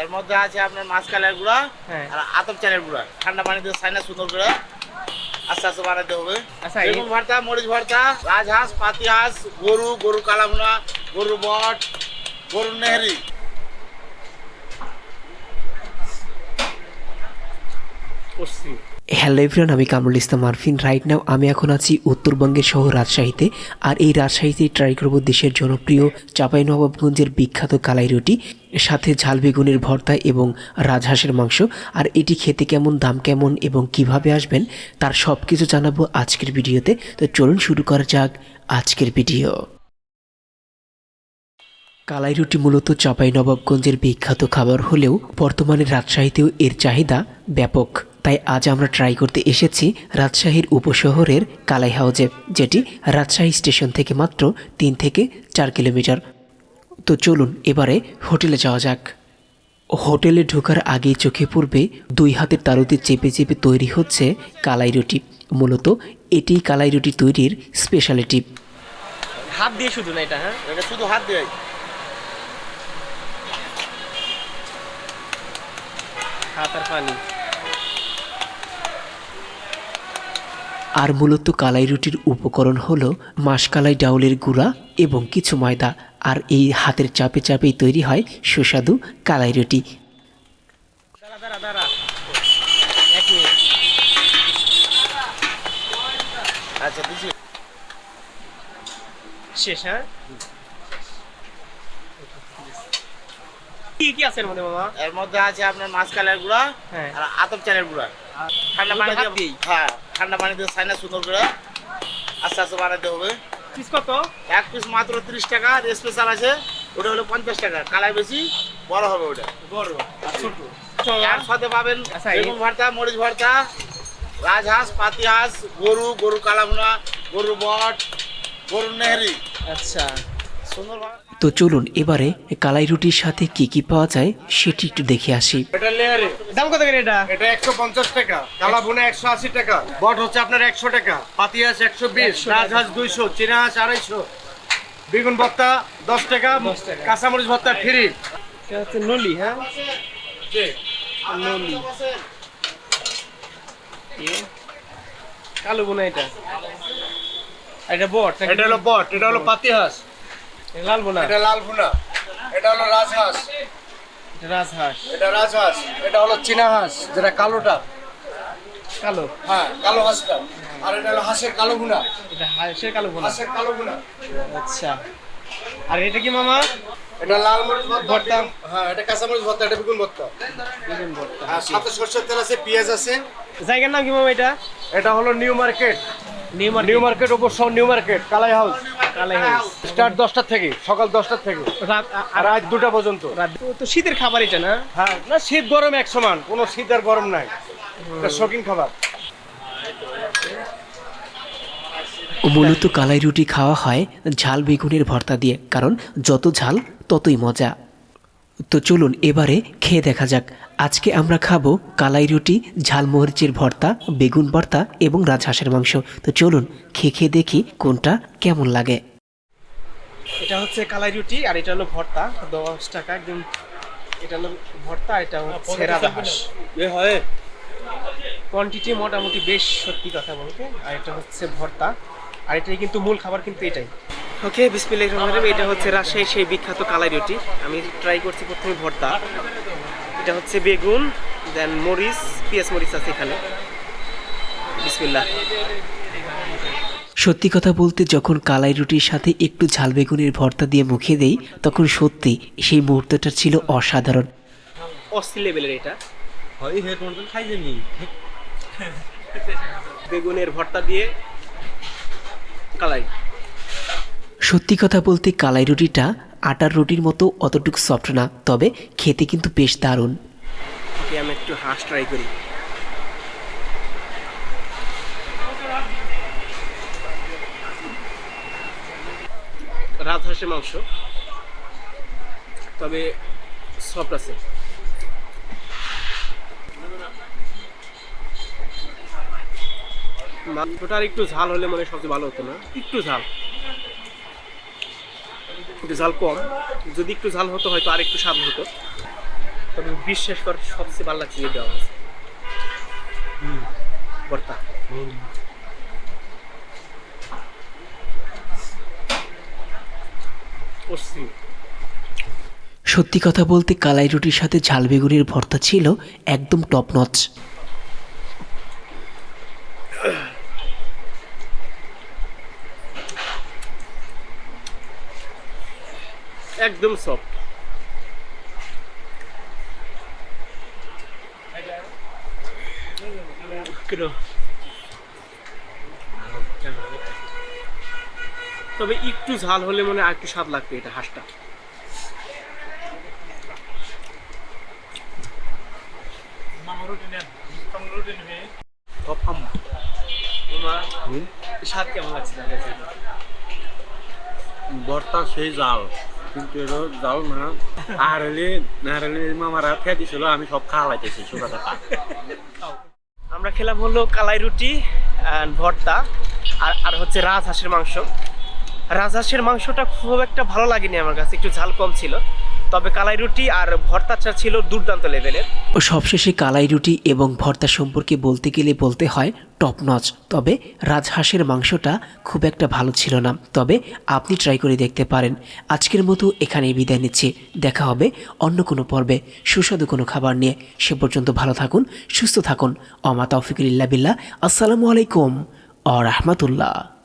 এর মধ্যে আছে আপনার মাছ কালের গুঁড়া হ্যাঁ। আর আতপ চালের গুঁড়া। ঠান্ডা পানিতে সাইনা সুন্দর করে আস্তে আস্তে বানাতে হবে। আচ্ছা বেগুন ভর্তা মরিচ ভর্তা রাজহাঁস পাতি হাঁস গরু গরু কালামুনা গরু বট গরু নেহরি। করছি। হ্যালো এভরিওয়ান আমি কামরুল ইসলাম আরফিন। রাইট নাও আমি এখন আছি উত্তরবঙ্গের শহর রাজশাহীতে। আর এই রাজশাহীতে ট্রাই করব দেশের জনপ্রিয় চাঁপাইনবাবগঞ্জের বিখ্যাত কালাই রুটি, সাথে ঝাল বেগুনের ভর্তা এবং রাজহাঁসের মাংস। আর এটি খেতে কেমন, দাম কেমন এবং কীভাবে আসবেন, তার সব কিছু জানাব আজকের ভিডিওতে। তো চলুন শুরু করা যাক আজকের ভিডিও। কালাই রুটি মূলত চাঁপাইনবাবগঞ্জের বিখ্যাত খাবার হলেও বর্তমানে রাজশাহীতেও এর চাহিদা ব্যাপক। তাই আজ আমরা ট্রাই করতে এসেছি রাজশাহীর উপশহরের কালাই হাউজে যেটি রাজশাহী স্টেশন থেকে মাত্র তিন থেকে চার কিলোমিটার। তো চলুন এবারে হোটেলে যাওয়া যাক। হোটেলে ঢোকার আগেই চোখে পড়বে দুই হাতের তালুতে চেপে চেপে তৈরি হচ্ছে কালাই রুটি। মূলত এটি কালাই রুটি তৈরির স্পেশালিটি হাত দিয়ে শুধু না এটা হ্যাঁ? এটা শুধু হাত দিয়ে। হাত আর পানি। আর মূলত কালাই রুটির উপকরণ হলো মাসকালাই ডাউলের গুঁড়া এবং কিছু ময়দা। আর এই হাতের চাপে চাপেই তৈরি হয় সুস্বাদু কালাই রুটি। শেষ হ্যাঁ কি কি আছে এর মামা এর মধ্যে আছে আপনার মাছ কালের গুঁড়া হ্যাঁ। আর আতপ চালের গুঁড়া। ঠান্ডা পানি দিয়ে হ্যাঁ। ঠান্ডা পানি দিয়ে সাইনা সুন্দর করে আস্তে আস্তে বানাতে হবে। পিস কত? এক পিস মাত্র ত্রিশ টাকা আর স্পেশাল আছে ওটা হলো পঞ্চাশ টাকা। কালাই বেশি বড় হবে ওটা। বড় আর ছোট? আর সাথে পাবেন আচ্ছা, বেগুন ভর্তা মরিচ ভর্তা রাজহাঁস পাতি হাঁস গরু গরু কালাভুনা গরু বট গরু নেহরি। আচ্ছা। সুন্দরভাবে তো চলুন এবারে কালাই রুটির সাথে কি কি পাওয়া যায় সেটি একটু দেখে আসি। এটা লেয়ারে। দাম কত করে এটা? এটা একশো পঞ্চাশ টাকা। কালা ভুনা একশো আশি টাকা। বট হচ্ছে আপনার একশো টাকা। পাতি হাঁস একশো বিশ। 100 টাকা। রাজহাঁস দুইশো। চীনা হাঁস আড়াইশো। বেগুন ভর্তা দশ টাকা। 10 টাকা। কাঁচামরিচ ভর্তা ফ্রি। এটা হচ্ছে নলি হ্যাঁ? নলি। কালো বোনা এটা। এটা বট এটা হলো বট। এটা হলো পাতি হাঁস। এটা লাল বোনা এটা লাল ভুনা। এটা হলো রাজহাঁস। রাজহাঁস। এটা রাজহাঁস। এটা হলো চীনা হাঁস যেটা কালোটা। কালো। হ্যাঁ কালো হাঁসটা। আর এটা হলো হাঁসের কালো ভুনা। এটা হাঁসের কালো বোনা হাঁসের কালো ভুনা। আচ্ছা। আর এটা কি মামা? এটা লাল মরিচ ভর্তা। হ্যাঁ এটা কাঁচামরিচ ভর্তা এটা বেগুন ভর্তা। বেগুন ভর্তা। আর সাথে সরষের তেল আছে পেঁয়াজ আছে। জায়গার নাম কি মামা এটা? এটা হলো new market. New market. New market ওপর সব নিউ মার্কেট কালাই হাউস। স্টার্ট দশটা থেকে সকাল দশটা থেকে রাত দুটা পর্যন্ত। রাত তো শীতের খাবার এটা না? হ্যাঁ না শীত গরম এক সমান কোনো শীত আর গরম নাই। শৌখিন খাবার। মূলত কালাই রুটি খাওয়া হয় ঝাল বেগুনের ভর্তা দিয়ে কারণ যত ঝাল ততই মজা। তো চলুন এবারে খেয়ে দেখা যাক। আজকে আমরা খাব কালাই রুটি ঝাল মরিচের ভর্তা বেগুন ভর্তা এবং রাজহাঁসের মাংস। তো চলুন খেয়ে খেয়ে দেখি কোনটা কেমন লাগে। এটা হচ্ছে কালাই রুটি আর এটা হলো ভর্তা। দশ টাকা একদম এটা হলো ভর্তা এটা হচ্ছে রাজহাঁস। কোয়ান্টিটি মোটামুটি বেশ সত্যি কথা বলতে। আর এটা হচ্ছে ভর্তা। আর এটাই কিন্তু মূল খাবার কিন্তু এটাই। ওকে বিসমিল্লাহির রহমানির রহিম এটা হচ্ছে রাজশাহীর সেই বিখ্যাত কালাই রুটি। আমি ট্রাই করছি প্রথমে ভর্তা। এটা হচ্ছে বেগুন দেন মরিচ পেঁয়াজ মরিচ আছে এখানে। বিসমিল্লাহ। সত্যি কথা বলতে যখন কালাই রুটির সাথে একটু ঝাল বেগুনের ভর্তা দিয়ে মুখে দেই তখন সত্যি সেই মুহূর্তটা ছিল অসাধারণ। অস্থির লেভেলের এটা। বেগুনের ভর্তা দিয়ে কালাই। সত্যি কথা বলতে কালাই রুটিটা আটার রুটির মতো অতটুকু সফট না, তবে খেতে কিন্তু বেশ দারুণ। ওকে, আমি একটু হাঁস ট্রাই করি। রাজহাঁসের মাংস, তবে সফট আছে। মাংসটা আর একটু ঝাল হলে মনে সবচেয়ে ভালো হতো না? একটু ঝাল। একটু ঝাল কম। যদি একটু ঝাল হতো হয়তো আর একটু স্বাদ হতো। তবে বিশ্বাস কর সবচেয়ে ভালো লাগছে আমার কাছে। ভর্তা। সত্যি কথা বলতে কালাই রুটির সাথে ঝাল বেগুনের ভর্তা ছিল একদম টপ নচ একদম সফট। তবে একটু ঝাল হলে মনে হয় আর একটু স্বাদ লাগবে এটা হাঁসটা। স্বাদ কেমন লাগছে ভর্তা সেই জাল কিন্তু এটা জাল না। আর হলে আর হলে মামারা খেয়ে দিছিল, আমি সব খাওয়া লাইতেছি সুখা আমরা খেলাম হলো কালাই রুটি ভর্তা, আর আর হচ্ছে রাজহাঁসের মাংস। রাজহাঁসের মাংসটা খুব একটা ভালো লাগেনি আমার কাছে, একটু ঝাল কম ছিল। তবে কালাই রুটি আর ভর্তাটা ছিল দুর্দান্ত লেভেলের সবশেষে কালাই রুটি এবং ভর্তা সম্পর্কে বলতে গেলে বলতে হয় টপ নচ তবে রাজহাঁসের মাংসটা খুব একটা ভালো ছিল না। তবে আপনি ট্রাই করে দেখতে পারেন। আজকের মতো এখানেই বিদায় নিচ্ছি। দেখা হবে অন্য কোনো পর্বে। সুস্বাদু কোনো খাবার নিয়ে। সে পর্যন্ত ভালো থাকুন, সুস্থ থাকুন। অমা তৌফিকুল্লাহ বিল্লাহ। আসসালামু আলাইকুম। আ রহমতুল্লাহ